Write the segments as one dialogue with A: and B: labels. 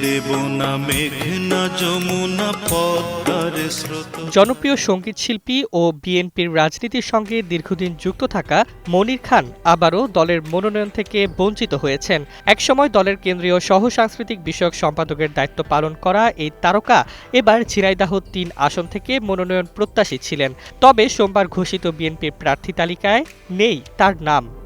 A: দেব না মেঘনা যমুনা, পদ্মার স্রোত।
B: জনপ্রিয় সংগীত শিল্পী ও বিএনপির রাজনীতির সঙ্গে দীর্ঘদিন যুক্ত থাকা মনির খান আবারও দলের মনোনয়ন থেকে বঞ্চিত হয়েছেন। একসময় দলের কেন্দ্রীয় সহ সাংস্কৃতিক বিষয়ক সম্পাদকের দায়িত্ব পালন করা এই তারকা এবার ঝিনাইদাহ তিন আসন থেকে মনোনয়ন প্রত্যাশী ছিলেন। তবে সোমবার ঘোষিত বিএনপির প্রার্থী তালিকায় নেই তার নাম।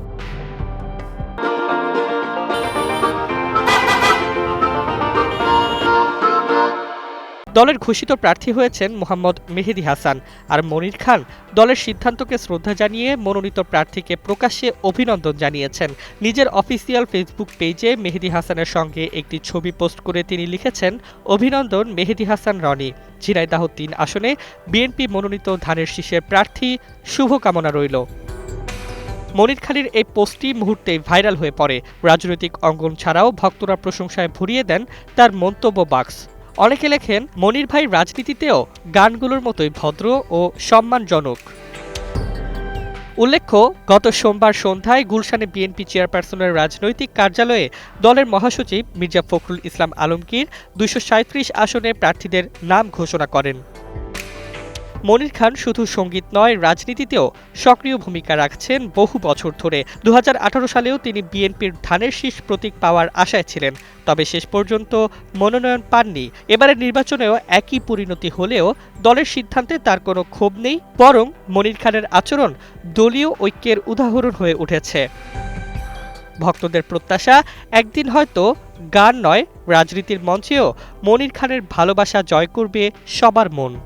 B: দলের ঘোষিত প্রার্থী হয়েছেন মোহাম্মদ মেহেদি হাসান আর মনির খান দলের সিদ্ধান্তকে শ্রদ্ধা জানিয়ে মনোনীত প্রার্থীকে প্রকাশ্যে অভিনন্দন জানিয়েছেন। নিজের অফিসিয়াল ফেসবুক পেজে মেহেদি হাসানের সঙ্গে একটি ছবি পোস্ট করে তিনি লিখেছেন, অভিনন্দন, মেহেদি হাসান, রনি। ঝিনাইদাহ তিন আসনে বিএনপি মনোনীত ধানের শীষের প্রার্থী শুভকামনা রইল। মনির খালির এই পোস্টটি মুহূর্তেই ভাইরাল হয়ে পড়ে। রাজনৈতিক অঙ্গন ছাড়াও ভক্তরা প্রশংসায় ভরিয়ে দেন তার মন্তব্য বাক্স। অনেকে লেখেন, মনির ভাই রাজনীতিতেও গানগুলোর মতোই ভদ্র ও সম্মানজনক। উল্লেখ্য, গত সোমবার সন্ধ্যায় গুলশানে বিএনপি চেয়ারপারসনের রাজনৈতিক কার্যালয়ে দলের মহাসচিব মির্জা ফখরুল ইসলাম আলমগীর দুইশো সাঁইত্রিশ আসনে প্রার্থীদের নাম ঘোষণা করেন। মনির খান শুধু সংগীত নয়, রাজনীতিতেও সক্রিয় ভূমিকা রাখছেন বহু বছর ধরে। দু হাজার আঠারো সালেও তিনি বিএনপির ধানের শীষ প্রতীক পাওয়ার আশায় ছিলেন। তবে শেষ পর্যন্ত মনোনয়ন পাননি। এবারের নির্বাচনেও একই পরিণতি হলেও দলের সিদ্ধান্তে তার কোনো ক্ষোভ নেই, বরং মনির খানের আচরণ দলীয় ঐক্যের উদাহরণ হয়ে উঠেছে। ভক্তদের প্রত্যাশা, একদিন হয়তো গান নয়, রাজনীতির মঞ্চেও মনির খানের ভালোবাসা জয় করবে সবার মন।